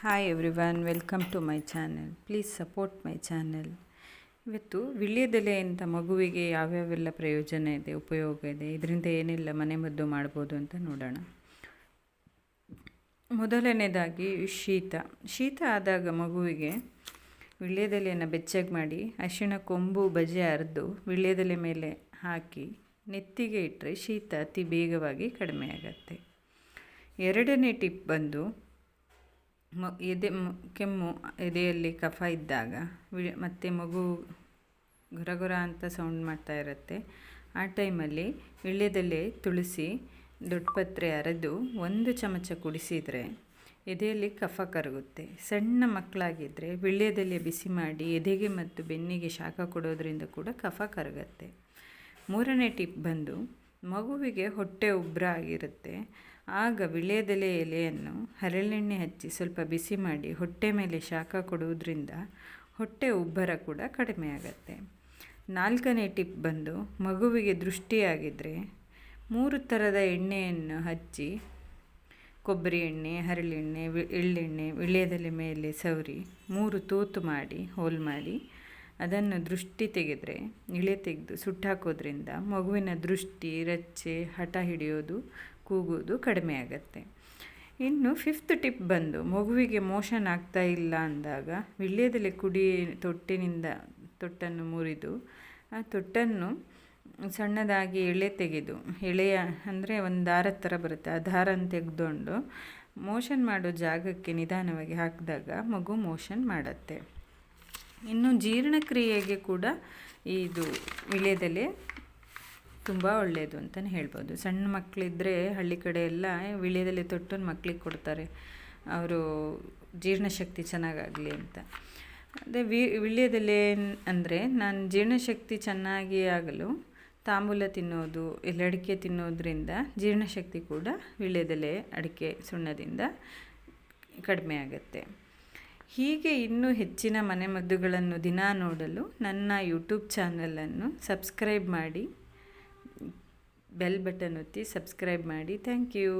Hi everyone welcome to my channel please support my channel ಇವತ್ತು ವಿಳ್ಯದೆಲೆಯಿಂದ ಮಗುವಿಗೆ ಯಾವ್ಯಾವೆಲ್ಲ ಪ್ರಯೋಜನ ಇದೆ, ಉಪಯೋಗ ಇದೆ, ಇದರಿಂದ ಏನೆಲ್ಲ ಮನೆಮದ್ದು ಮಾಡ್ಬೋದು ಅಂತ ನೋಡೋಣ. ಮೊದಲನೇದಾಗಿ ಶೀತ. ಶೀತ ಆದಾಗ ಮಗುವಿಗೆ ವಿಳ್ಯದೆಲೆಯನ್ನು ಬೆಚ್ಚಗೆ ಮಾಡಿ ಅರಿಶಿಣ, ಕೊಂಬು ಬಜೆ ಅರೆದು ವಿಳ್ಯದೆಲೆ ಮೇಲೆ ಹಾಕಿ ನೆತ್ತಿಗೆ ಇಟ್ಟರೆ ಶೀತ ಅತಿ ಬೇಗವಾಗಿ ಕಡಿಮೆ ಆಗುತ್ತೆ ಎರಡನೇ ಟಿಪ್ ಬಂದು ಮ, ಎದೆ ಕೆಮ್ಮು, ಎದೆಯಲ್ಲಿ ಕಫ ಇದ್ದಾಗ ಮತ್ತೆ ಮತ್ತು ಮಗು ಗೊರ ಗೊರ ಅಂತ ಸೌಂಡ್ ಮಾಡ್ತಾ ಇರುತ್ತೆ. ಆ ಟೈಮಲ್ಲಿ ವೀಳ್ಯದೆಲೆ ತುಳಸಿ ದೊಡ್ಡಪತ್ರೆ ಅರೆದು ಒಂದು ಚಮಚ ಕುಡಿಸಿದರೆ ಎದೆಯಲ್ಲಿ ಕಫ ಕರಗುತ್ತೆ. ಸಣ್ಣ ಮಕ್ಕಳಾಗಿದ್ದರೆ ವೀಳ್ಯದೆಲೆ ಬಿಸಿ ಮಾಡಿ ಎದೆಗೆ ಮತ್ತು ಬೆನ್ನಿಗೆ ಶಾಖ ಕೊಡೋದ್ರಿಂದ ಕೂಡ ಕಫ ಕರಗತ್ತೆ. ಮೂರನೇ ಟಿಪ್ ಬಂದು ಮಗುವಿಗೆ ಹೊಟ್ಟೆ ಉಬ್ಬರ ಆಗಿರುತ್ತೆ. ಆಗ ವಿಳ್ಯದೆಲೆ ಎಲೆಯನ್ನು ಹರಳೆಣ್ಣೆ ಹಚ್ಚಿ ಸ್ವಲ್ಪ ಬಿಸಿ ಮಾಡಿ ಹೊಟ್ಟೆ ಮೇಲೆ ಶಾಖ ಕೊಡುವುದರಿಂದ ಹೊಟ್ಟೆ ಉಬ್ಬರ ಕೂಡ ಕಡಿಮೆ ಆಗುತ್ತೆ. ನಾಲ್ಕನೇ ಟಿಪ್ ಬಂದು, ಮಗುವಿಗೆ ದೃಷ್ಟಿಯಾಗಿದ್ದರೆ ಮೂರು ಥರದ ಎಣ್ಣೆಯನ್ನು ಹಚ್ಚಿ, ಕೊಬ್ಬರಿ ಎಣ್ಣೆ, ಹರಳೆಣ್ಣೆ ಎಳ್ಳೆಣ್ಣೆ, ವಿಳ್ಯದೆಲೆ ಮೇಲೆ ಸವರಿ, ಮೂರು ತೂತು ಮಾಡಿ, ಹೋಲ್ ಮಾಡಿ ಅದನ್ನು ದೃಷ್ಟಿ ತೆಗೆದರೆ, ಇಳೆ ತೆಗೆದು ಸುಟ್ಟಾಕೋದ್ರಿಂದ ಮಗುವಿನ ದೃಷ್ಟಿ, ರಚ್ಚೆ, ಹಠ ಹಿಡಿಯೋದು ಕೂಗೋದು ಕಡಿಮೆ ಆಗುತ್ತೆ. ಇನ್ನು ಫಿಫ್ತ್ ಟಿಪ್ ಬಂದು, ಮಗುವಿಗೆ ಮೋಷನ್ ಆಗ್ತಾ ಇಲ್ಲ ಅಂದಾಗ ವಿಳ್ಯದೆಲೆ ಕುಡಿ ತೊಟ್ಟಿನಿಂದ ತೊಟ್ಟನ್ನು ಮುರಿದು, ಆ ತೊಟ್ಟನ್ನು ಸಣ್ಣದಾಗಿ ಎಳೆ ತೆಗೆದು, ಎಳೆಯ ಅಂದರೆ ಒಂದು ದಾರದ ಥರ ಬರುತ್ತೆ, ಆ ದಾರನ ತೆಗೆದುಕೊಂಡು ಮೋಷನ್ ಮಾಡೋ ಜಾಗಕ್ಕೆ ನಿಧಾನವಾಗಿ ಹಾಕಿದಾಗ ಮಗು ಮೋಷನ್ ಮಾಡುತ್ತೆ. ಇನ್ನು ಜೀರ್ಣಕ್ರಿಯೆಗೆ ಕೂಡ ಇದು ವಿಳ್ಯದೆಲೆ ತುಂಬ ಒಳ್ಳೆಯದು ಅಂತಲೇ ಹೇಳ್ಬೋದು. ಸಣ್ಣ ಮಕ್ಕಳಿದ್ದರೆ ಹಳ್ಳಿ ಕಡೆ ಎಲ್ಲ ವಿಳ್ಯದೆಲೆ ತೊಟ್ಟು ಮಕ್ಕಳಿಗೆ ಕೊಡ್ತಾರೆ. ಅವರು ಜೀರ್ಣಶಕ್ತಿ ಚೆನ್ನಾಗಾಗಲಿ ಅಂತ. ಅದೇ ವಿ, ವಿಳ್ಯದೆಲೆ ಅಂದರೆ ನಾನು ಜೀರ್ಣಶಕ್ತಿ ಚೆನ್ನಾಗಿ ಆಗಲು ತಾಂಬೂಲ ತಿನ್ನೋದು ಇಲ್ಲ ಅಡಿಕೆ ತಿನ್ನೋದ್ರಿಂದ ಜೀರ್ಣಶಕ್ತಿ ಕೂಡ ವಿಳ್ಯದೆಲೆ ಅಡಿಕೆ ಸುಣ್ಣದಿಂದ ಕಡಿಮೆ ಆಗುತ್ತೆ. ಹೀಗೆ ಇನ್ನೂ ಹೆಚ್ಚಿನ ಮನೆಮದ್ದುಗಳನ್ನು ದಿನ ನೋಡಲು ನನ್ನ ಯೂಟ್ಯೂಬ್ ಚಾನಲನ್ನು ಸಬ್ಸ್ಕ್ರೈಬ್ ಮಾಡಿ ಬೆಲ್ ಬಟನ್ ಒತ್ತಿ ಸಬ್ಸ್ಕ್ರೈಬ್ ಮಾಡಿ. Thank you